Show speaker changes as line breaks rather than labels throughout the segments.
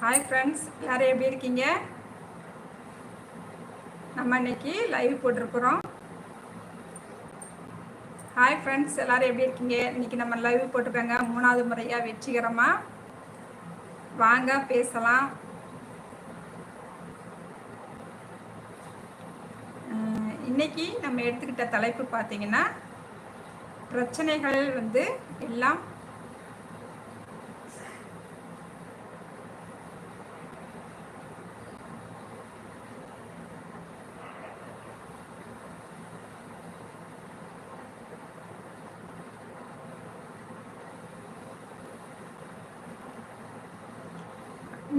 Hi friends யார் எப்படி இருக்கீங்க? நம்ம இன்னைக்கு லைவ் போட்டிருக்கிறோம் ஹாய் ஃப்ரெண்ட்ஸ் எல்லாரும் எப்படி இருக்கீங்க? இன்னைக்கு நம்ம லைவ் போட்டிருக்காங்க. மூணாவது முறையாக வெற்றிகரமாக வாங்க பேசலாம். இன்னைக்கு நம்ம எடுத்துக்கிட்ட தலைப்பு பார்த்தீங்கன்னா பிரச்சனைகள் வந்து எல்லாம்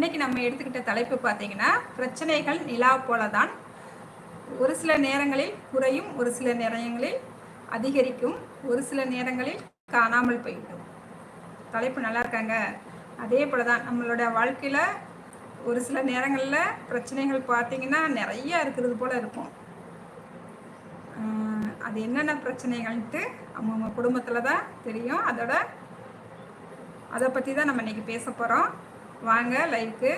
இன்னைக்கு நம்ம எடுத்துக்கிட்ட தலைப்பு பார்த்தீங்கன்னா பிரச்சனைகள் நிலா போல தான் ஒரு சில நேரங்களில் குறையும் ஒரு சில நேரங்களில் அதிகரிக்கும் ஒரு சில நேரங்களில் காணாமல் போய்விடும். தலைப்பு நல்லா இருக்காங்க. அதே போல தான் நம்மளோட வாழ்க்கையில் ஒரு சில நேரங்களில் பிரச்சனைகள் பார்த்தீங்கன்னா நிறைய இருக்கிறது போல இருக்கும். அது என்னென்ன பிரச்சனைகள்ட்டு அவங்கவுங்க குடும்பத்தில் தான் தெரியும். அதோட அதை பற்றி தான் நம்ம இன்னைக்கு பேச போகிறோம் வாங்க லைவ்க்கு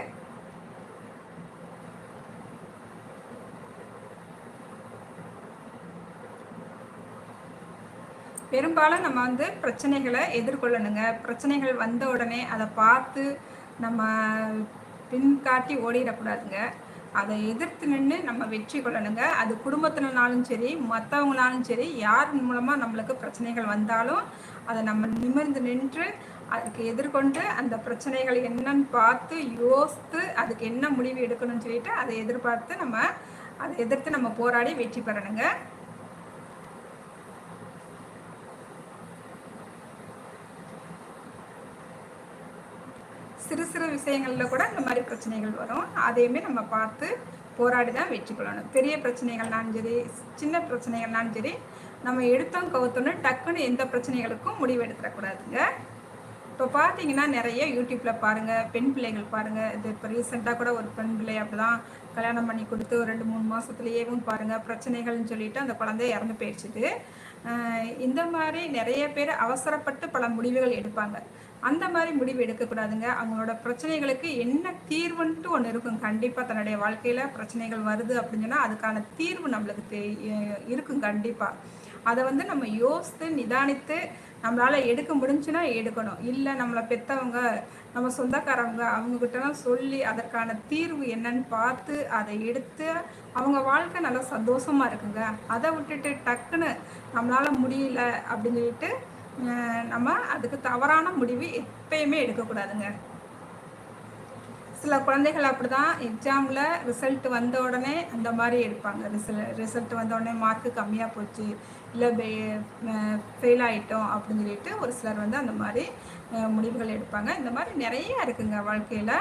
பெரும்பாலும் நம்ம வந்து பிரச்சனைகளை எதிர்கொள்ளணுங்க. பிரச்சனைகள் வந்த உடனே அதை பார்த்து நம்ம பின்காட்டி ஓடிடக்கூடாதுங்க. அதை எதிர்த்து நின்று நம்ம வெற்றி கொள்ளணுங்க. அது குடும்பத்தினாலும் சரி மற்றவங்களாலும் சரி யார் மூலமாக நம்மளுக்கு பிரச்சனைகள் வந்தாலும் அதை நம்ம நிமிர்ந்து நின்று அதுக்கு எதிர்கொண்டு அந்த பிரச்சனைகள் என்னன்னு பார்த்து யோசித்து அதுக்கு என்ன முடிவு எடுக்கணும்னு சொல்லிட்டு அதை எதிர்பார்த்து நம்ம அதை எதிர்த்து நம்ம போராடி வெற்றி பெறணுங்க. சிறு சிறு விஷயங்களில் கூட இந்த மாதிரி பிரச்சனைகள் வரும். அதையுமே நம்ம பார்த்து போராடி தான் வெற்றி கொள்ளணும் பெரிய பிரச்சனைகள்னாலும் சரி சின்ன பிரச்சனைகள்னாலும் சரி நம்ம எடுத்தோம் கவுத்தோன்னு டக்குன்னு எந்த பிரச்சனைகளுக்கும் முடிவு எடுத்துடக்கூடாதுங்க. இப்போ பார்த்தீங்கன்னா நிறைய யூடியூப்பில் பாருங்கள் பெண் பிள்ளைகள் பாருங்க. இது இப்போ ரீசெண்டாக கூட ஒரு பெண் பிள்ளை அப்படிதான் கல்யாணம் பண்ணி கொடுத்து ஒரு ரெண்டு மூணு மாதத்துலேயேவும் பாருங்கள் பிரச்சனைகள்னு சொல்லிட்டு அந்த குழந்தை இறந்து போயிடுச்சுது. இந்த மாதிரி நிறைய பேர் அவசரப்பட்டு பல முடிவுகள் எடுப்பாங்க. அந்த மாதிரி முடிவு எடுக்கக்கூடாதுங்க. அவங்களோட பிரச்சனைகளுக்கு என்ன தீர்வுன்ட்டு ஒன்று இருக்கும். கண்டிப்பாக தன்னுடைய வாழ்க்கையில் பிரச்சனைகள் வருது அப்படின்னு சொன்னால் அதுக்கான தீர்வு நம்மளுக்கு தெ- இருக்கும் கண்டிப்பாக அதை வந்து நம்ம யோசித்து நிதானித்து நம்மளால எடுக்க முடிஞ்சுன்னா எடுக்கணும். இல்லை நம்மளை பெற்றவங்க நம்ம சொந்தக்காரவங்க அவங்கக்கிட்டலாம் சொல்லி அதற்கான தீர்வு என்னன்னு பார்த்து அதை எடுத்து அவங்க வாழ்க்கை நல்லா சந்தோஷமா இருக்குங்க. அதை விட்டுட்டு டக்குன்னு நம்மளால முடியல அப்படின்னு சொல்லிட்டு நம்ம அதுக்கு தவறான முடிவு எப்பயுமே எடுக்கக்கூடாதுங்க. சில குழந்தைகள் அப்படிதான் எக்ஸாமில் ரிசல்ட் வந்த உடனே அந்த மாதிரி எடுப்பாங்க. ரிசல்ட் ரிசல்ட் வந்த உடனே மார்க்கு கம்மியாக போச்சு. இல்லை ஃபெயில் ஆகிட்டோம் அப்படின்னு சொல்லிட்டு ஒரு சிலர் வந்து அந்த மாதிரி முடிவுகள் எடுப்பாங்க. இந்த மாதிரி நிறைய இருக்குங்க வாழ்க்கையில்.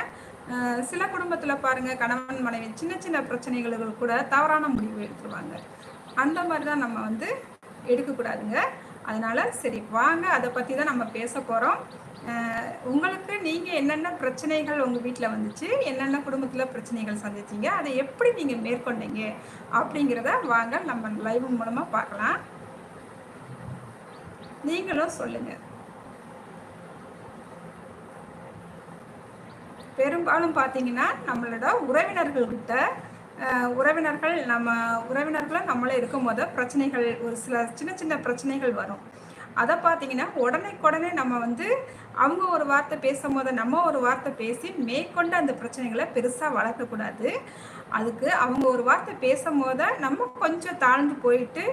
சில குடும்பத்தில் பாருங்கள் கணவன் மனைவி சின்ன சின்ன பிரச்சனைகளுக்கு கூட தவறான முடிவு எடுத்துருவாங்க. அந்த மாதிரி தான் நம்ம வந்து எடுக்கக்கூடாதுங்க. அதனால் சரி வாங்க அதை பற்றி தான் நம்ம பேச போகிறோம் உங்களுக்கு நீங்கள் என்னென்ன பிரச்சனைகள் உங்கள் வீட்டில் வந்துச்சு என்னென்ன குடும்பத்தில் பிரச்சனைகள் சந்திச்சீங்க அதை எப்படி நீங்கள் மேற்கொண்டீங்க அப்படிங்கிறத வாங்க நம்ம லைவ் மூலமாக பார்க்கலாம். நீங்களும் சொல்லுங்கள் பெரும்பாலும் பார்த்தீங்கன்னா நம்மளோட உறவினர்கள்கிட்ட உறவினர்கள் நம்ம உறவினர்களும் நம்மளே இருக்கும் போது பிரச்சனைகள் ஒரு சில சின்ன சின்ன பிரச்சனைகள் வரும். அதை பார்த்தீங்கன்னா உடனே நம்ம வந்து அவங்க ஒரு வார்த்தை பேசும்போது நம்ம ஒரு வார்த்தை பேசி மேற்கொண்டு அந்த பிரச்சனைகளை பெருசாக வளர்க்கக்கூடாது. அதுக்கு அவங்க ஒரு வார்த்தை பேசும் போத நம்ம கொஞ்சம் தாழ்ந்து போயிட்டு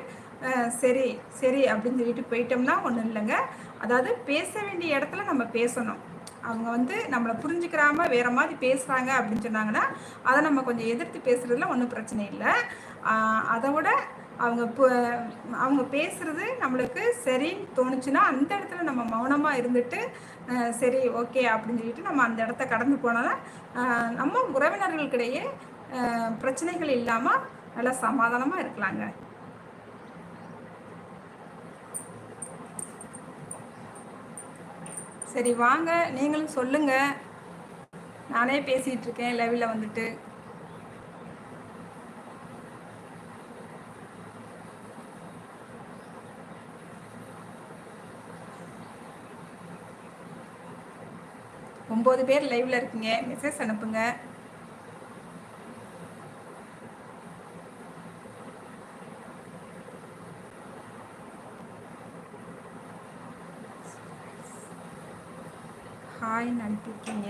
சரி சரி அப்படின்னு சொல்லிட்டு போயிட்டோம்னா ஒன்றும் இல்லைங்க. அதாவது பேச வேண்டிய இடத்துல நம்ம பேசணும். அவங்க வந்து நம்மளை புரிஞ்சுக்கிறாம வேற மாதிரி பேசுகிறாங்க அப்படின்னு சொன்னாங்கன்னா அதை நம்ம கொஞ்சம் எதிர்த்து பேசுறதுல ஒன்றும் பிரச்சனை இல்லை. அதை விட அவங்க அவங்க பேசுறது நம்மளுக்கு சரின்னு தோணுச்சுன்னா அந்த இடத்துல நம்ம மௌனமா இருந்துட்டு சரி ஓகே அப்படின்னு சொல்லிட்டு நம்ம அந்த இடத்த கடந்து போனாலும் நம்ம உறவினர்களுக்கிடையே பிரச்சனைகள் இல்லாம நல்லா சமாதானமா இருக்கலாங்க. சரி வாங்க. நீங்களும் சொல்லுங்க. நானே பேசிட்டு இருக்கேன் லெவலில் வந்துட்டு. ஒம்பது பேர் லைவில் இருக்கீங்க. மெசேஜ் அனுப்புங்க ஹாய் அனுப்பியிருக்கீங்க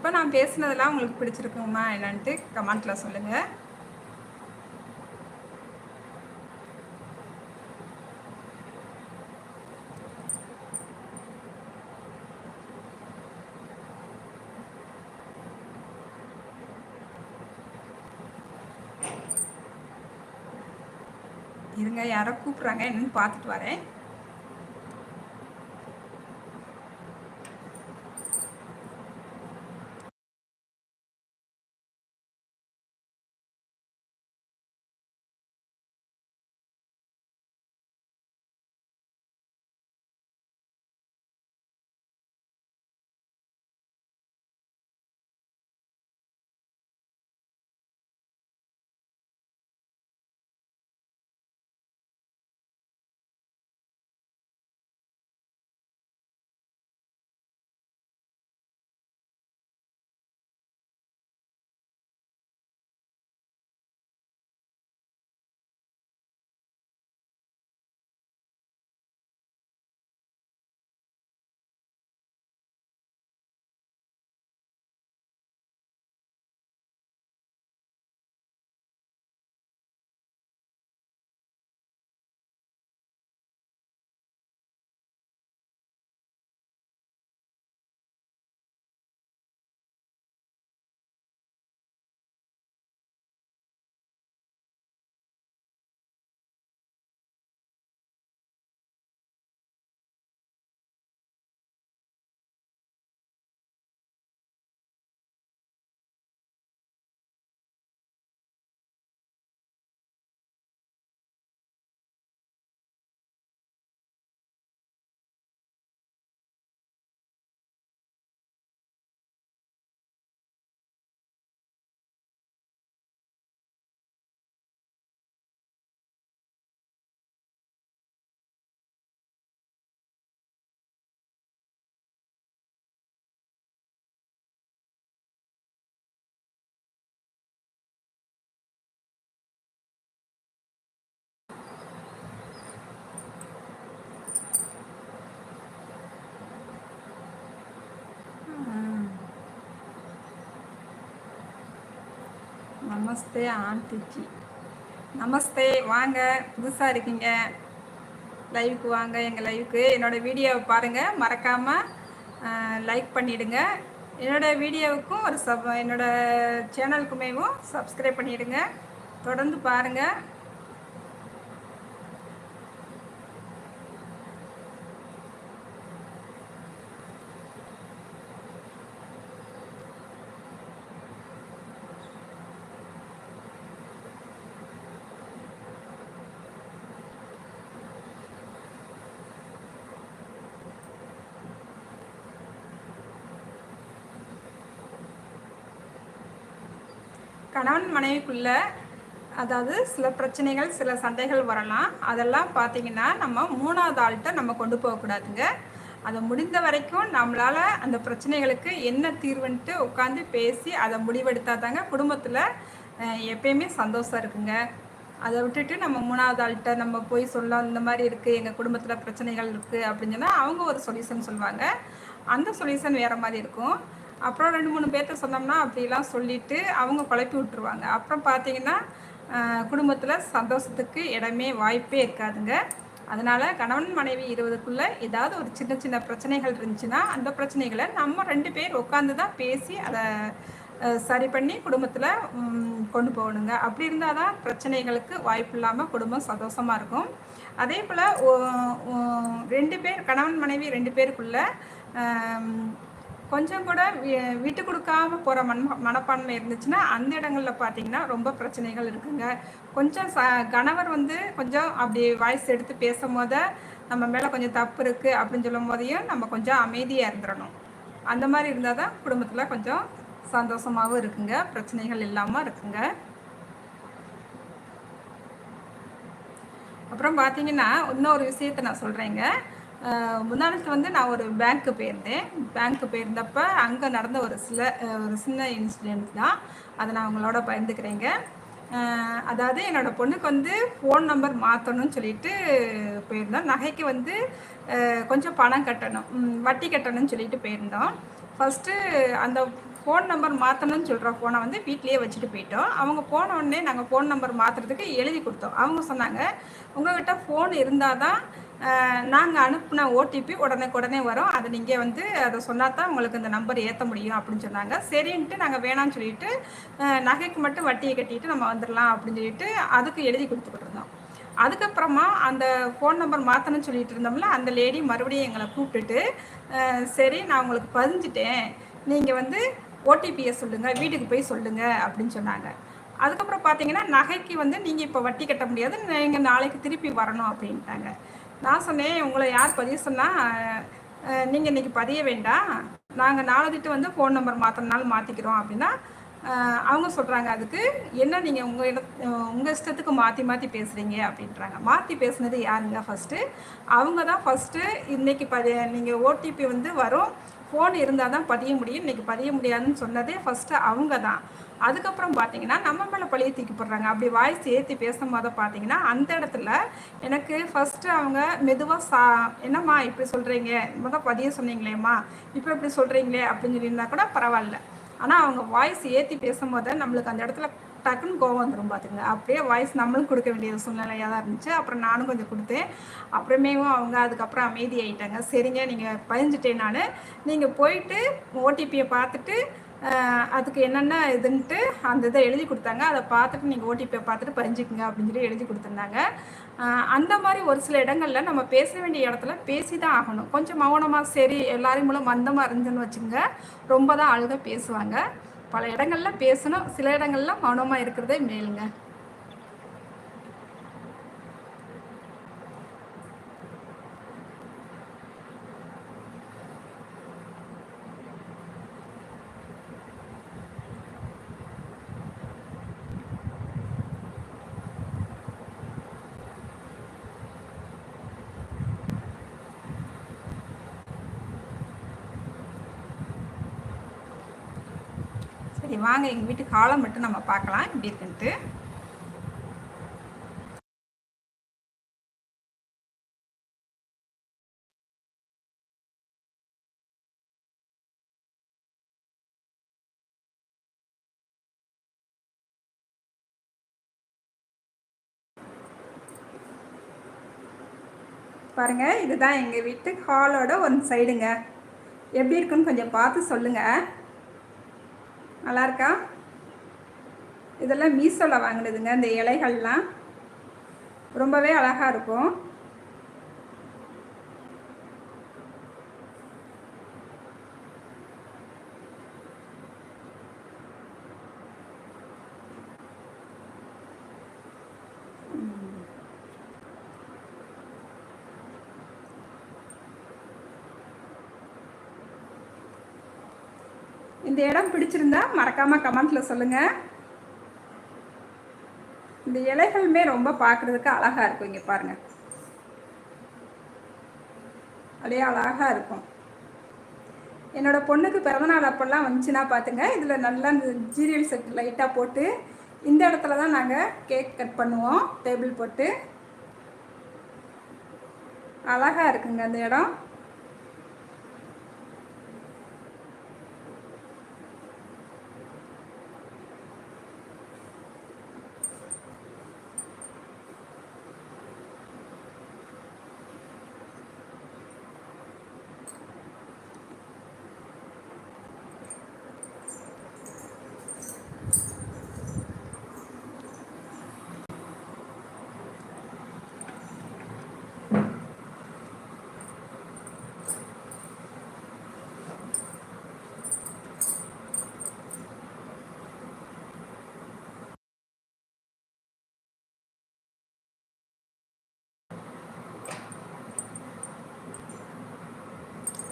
இப்போ நான் பேசுனதெல்லாம் உங்களுக்கு பிடிச்சிருக்குமா என்னன்ட்டு கமெண்ட்டில் சொல்லுங்கள் இருங்க யாரோ கூப்பிட்றாங்க என்னன்னு பார்த்துட்டு வரேன். நமஸ்தே ஆண்டிச்சி. நமஸ்தே வாங்க புதுசாக இருக்கீங்க. லைவுக்கு வாங்க எங்கள் லைவுக்கு என்னோடய வீடியோவை பாருங்கள் மறக்காமல் லைக் பண்ணிவிடுங்க என்னோடய வீடியோவுக்கும் ஒரு சப் என்னோடய சேனலுக்குமேவும் சப்ஸ்கிரைப் பண்ணிவிடுங்க தொடர்ந்து பாருங்கள் கணவன் மனைவிக்குள்ள அதாவது சில பிரச்சனைகள் சில சண்டைகள் வரலாம். அதெல்லாம் பார்த்தீங்கன்னா நம்ம மூணாவது ஆள்கிட்ட நம்ம கொண்டு போகக்கூடாதுங்க. அதை முடிந்த வரைக்கும் நம்மளால் அந்த பிரச்சனைகளுக்கு என்ன தீர்வுன்ட்டு உட்காந்து பேசி அதை முடிவெடுத்தால் தாங்க குடும்பத்தில் எப்பயுமே சந்தோஷம் இருக்குங்க. அதை விட்டுட்டு நம்ம மூணாவது ஆள்கிட்ட நம்ம போய் சொல்ல இந்த மாதிரி இருக்குது எங்கள் குடும்பத்தில் பிரச்சனைகள் இருக்குது அப்படின்னு சொன்னால் அவங்க ஒரு சொல்யூஷன் சொல்லுவாங்க. அந்த சொல்யூஷன் வேறு மாதிரி இருக்கும். அப்புறம் ரெண்டு மூணு பேர்த்த சொன்னோம்னா அப்படிலாம் சொல்லிட்டு அவங்க குழப்பி விட்டுருவாங்க. அப்புறம் பார்த்தீங்கன்னா குடும்பத்தில் சந்தோஷத்துக்கு இடமே வாய்ப்பே இருக்காதுங்க. அதனால் கணவன் மனைவி இருபதுக்குள்ளே ஏதாவது ஒரு சின்ன சின்ன பிரச்சனைகள் இருந்துச்சுன்னா அந்த பிரச்சனைகளை நம்ம ரெண்டு பேர் உட்காந்து தான் பேசி அதை சரி பண்ணி குடும்பத்தில் கொண்டு போகணுங்க. அப்படி இருந்தால் தான் பிரச்சனைகளுக்கு வாய்ப்பு இல்லாமல் குடும்பம் சந்தோஷமாக இருக்கும். அதே போல் ரெண்டு பேர் கணவன் மனைவி ரெண்டு பேருக்குள்ள கொஞ்சம் கூட விட்டு கொடுக்காம போகிற மண் மனப்பான்மை இருந்துச்சுன்னா அந்த இடங்களில் பார்த்தீங்கன்னா ரொம்ப பிரச்சனைகள் இருக்குங்க. கொஞ்சம் ச கணவர் வந்து கொஞ்சம் அப்படி வாய்ஸ் எடுத்து பேசும் போத நம்ம மேலே கொஞ்சம் தப்பு இருக்குது அப்படின்னு சொல்லும் போதையும் நம்ம கொஞ்சம் அமைதியாக இருந்துடணும் அந்த மாதிரி இருந்தால் தான் குடும்பத்தில் கொஞ்சம் சந்தோஷமாகவும் இருக்குங்க. பிரச்சனைகள் இல்லாமல் இருக்குங்க. அப்புறம் பார்த்தீங்கன்னா இன்னொரு விஷயத்தை நான் சொல்கிறேங்க முன்னாள் வந்து நான் ஒரு பேங்க்கு போயிருந்தேன். பேங்க்கு போயிருந்தப்ப அங்கே நடந்த ஒரு சில ஒரு சின்ன இன்சிடென்ட் தான். அதை நான் உங்களோட பயந்துக்கிறேங்க அதாவது என்னோடய பொண்ணுக்கு வந்து ஃபோன் நம்பர் மாற்றணும்னு சொல்லிட்டு போயிருந்தோம். நகைக்கு வந்து கொஞ்சம் பணம் கட்டணும் வட்டி கட்டணும்னு சொல்லிட்டு போயிருந்தோம். ஃபஸ்ட்டு அந்த ஃபோன் நம்பர் மாற்றணும்னு சொல்கிற ஃபோனை வந்து வீட்லேயே வச்சுட்டு போயிட்டோம். அவங்க போன உடனே நாங்கள் ஃபோன் நம்பர் மாற்றுறதுக்கு எழுதி கொடுத்தோம். அவங்க சொன்னாங்க உங்கள்கிட்ட ஃபோன் இருந்தால் தான் நாங்கள் அனுப்பின ஓடிபி உடனே உடனே வரும். அதை நீங்கள் வந்து அதை சொன்னால் தான் உங்களுக்கு இந்த நம்பர் ஏற்ற முடியும் அப்படின்னு சொன்னாங்க. சரின்ட்டு நாங்கள் வேணாம்னு சொல்லிட்டு நகைக்கு மட்டும் வட்டியை கட்டிட்டு நம்ம வந்துடலாம் அப்படின்னு சொல்லிட்டு அதுக்கு எழுதி கொடுத்துக்கிட்டு இருந்தோம் அதுக்கப்புறமா அந்த ஃபோன் நம்பர் மாற்றணும்னு சொல்லிட்டு இருந்தோம்ல அந்த லேடி மறுபடியும் எங்களை கூப்பிட்டுட்டு சரி நான் உங்களுக்கு பதிஞ்சிட்டேன். நீங்கள் வந்து ஓடிபியை சொல்லுங்கள் வீட்டுக்கு போய் சொல்லுங்கள் அப்படின்னு சொன்னாங்க. அதுக்கப்புறம் பார்த்தீங்கன்னா நகைக்கு வந்து நீங்கள் இப்போ வட்டி கட்ட முடியாது நீங்கள் நாளைக்கு திருப்பி வரணும் அப்படின்ட்டாங்க. நான் சொன்னேன் உங்களை யார் பதிய சொன்னால் நீங்கள் இன்றைக்கி பதிய வேண்டாம். நாங்கள் நாளதிட்டு வந்து ஃபோன் நம்பர் மாற்றினாலும் மாற்றிக்கிறோம் அப்படின்னா அவங்க சொல்கிறாங்க அதுக்கு என்ன நீங்கள் உங்கள் இட உங்கள் இஷ்டத்துக்கு மாற்றி மாற்றி பேசுகிறீங்க அப்படின்றாங்க. மாற்றி பேசுனது யாருங்க ஃபஸ்ட்டு அவங்க தான் ஃபஸ்ட்டு இன்றைக்கி பதி நீங்கள் ஓடிபி வந்து வரும். ஃபோன் இருந்தால் தான் பதிய முடியும். இன்றைக்கி பதிய முடியாதுன்னு சொன்னதே ஃபஸ்ட்டு அவங்க தான். அதுக்கப்புறம் பார்த்தீங்கன்னா நம்ம மேலே பழிய தூக்கி போடுறாங்க அப்படி வாய்ஸ் ஏற்றி பேசும்போது பார்த்தீங்கன்னா அந்த இடத்துல எனக்கு ஃபஸ்ட்டு அவங்க மெதுவாக சா என்னம்மா இப்படி சொல்கிறீங்க மொதல் பதிய சொன்னீங்களேம்மா. இப்போ இப்படி சொல்கிறீங்களே அப்படின்னு சொல்லியிருந்தா கூட பரவாயில்ல. ஆனால் அவங்க வாய்ஸ் ஏற்றி பேசும்போது நம்மளுக்கு அந்த இடத்துல டக்குன்னு கோவம் வந்துடும் பார்த்துங்க அப்படியே வாய்ஸ் நம்மளும் கொடுக்க வேண்டிய சூழ்நிலையாக தான் இருந்துச்சு. அப்புறம் நானும் கொஞ்சம் கொடுத்தேன். அப்புறமேவும் அவங்க அதுக்கப்புறம் அமைதி ஆகிட்டாங்க சரிங்க நீங்கள் பதிஞ்சிட்டேன் நான். நீங்கள் போயிட்டு ஓடிபியை பார்த்துட்டு அதுக்கு என்னென்ன இதுன்ட்டு அந்த இதை எழுதி கொடுத்தாங்க. அதை பார்த்துட்டு நீங்கள் ஓடிபியை பார்த்துட்டு பதிஞ்சுக்குங்க அப்படின்னு சொல்லி எழுதி கொடுத்துருந்தாங்க. அந்த மாதிரி ஒரு சில இடங்களில் நம்ம பேச வேண்டிய இடத்துல பேசி தான் ஆகணும். கொஞ்சம் மௌனமாக சரி எல்லாரையும் மூலம் மந்தமாக இருந்துன்னு வச்சுங்க ரொம்ப தான் அழுக பேசுவாங்க. பல இடங்களில் பேசணும் சில இடங்களில் மௌனமாக இருக்கிறதே மேலுங்க. சரி வாங்க எங்கள் வீட்டு காலம் மட்டும் நம்ம பார்க்கலாம். இப்படி இருக்குன்ட்டு. பாருங்க இதுதான் எங்கள் வீட்டு ஹாலோட ஒன் சைடுங்க. எப்படி இருக்குன்னு கொஞ்சம் பார்த்து சொல்லுங்கள் நல்லா இருக்கா இதெல்லாம் மீசோவில் வாங்கினதுங்க இந்த இலைகள்லாம். ரொம்பவே அழகாக இருக்கும். இந்த இடம் பிடிச்சிருந்தா மறக்காமல் கமெண்ட்டில் சொல்லுங்கள் இந்த இலைகளுமே ரொம்ப பார்க்குறதுக்கு அழகாக இருக்கும் இங்கே பாருங்கள் அப்படியே அழகாக இருக்கும். என்னோடய பொண்ணுக்கு பிறந்தநாள் அப்போல்லாம் வந்துச்சுன்னா பார்த்துங்க இதில் நல்லா இந்த ஜீரியல் செட் லைட்டாக போட்டு இந்த இடத்துல தான் நாங்கள் கேக் கட் பண்ணுவோம் டேபிள் போட்டு. அழகாக இருக்குங்க அந்த இடம்.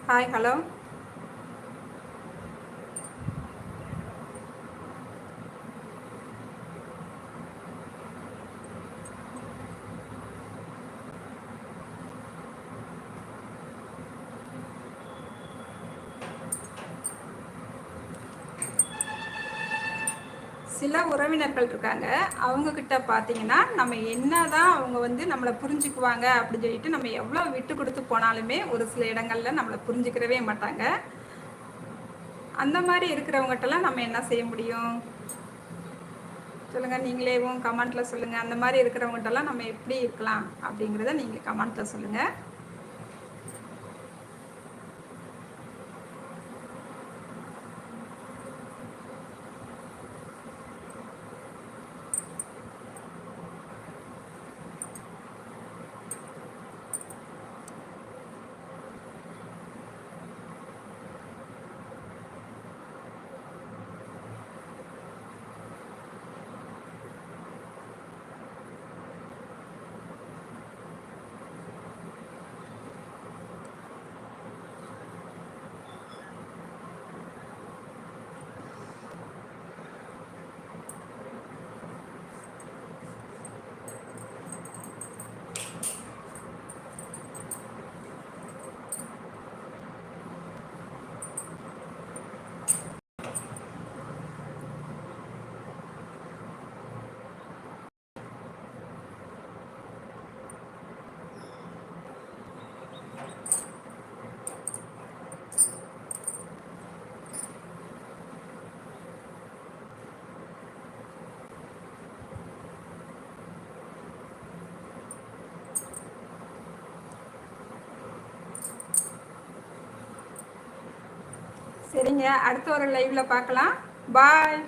ஹாய் ஹலோ சில உறவினர்கள் இருக்காங்க. அவங்க கிட்ட பார்த்தீங்கன்னா நம்ம என்னதான் அவங்க வந்து நம்மளை புரிஞ்சுக்குவாங்க அப்படின்னு சொல்லிட்டு நம்ம எவ்வளோ விட்டு கொடுத்து போனாலுமே ஒரு சில இடங்கள்ல நம்மளை புரிஞ்சுக்கிறவே மாட்டாங்க. அந்த மாதிரி இருக்கிறவங்ககிட்டலாம் நம்ம என்ன செய்ய முடியும்? சொல்லுங்க நீங்களேவும் கமெண்ட்ல சொல்லுங்க. அந்த மாதிரி இருக்கிறவங்ககிட்டலாம் நம்ம எப்படி இருக்கலாம் அப்படிங்கிறத நீங்க கமெண்ட்ல சொல்லுங்க. நீங்கள் அடுத்த ஒரு லைவ்ல பார்க்கலாம். பாய்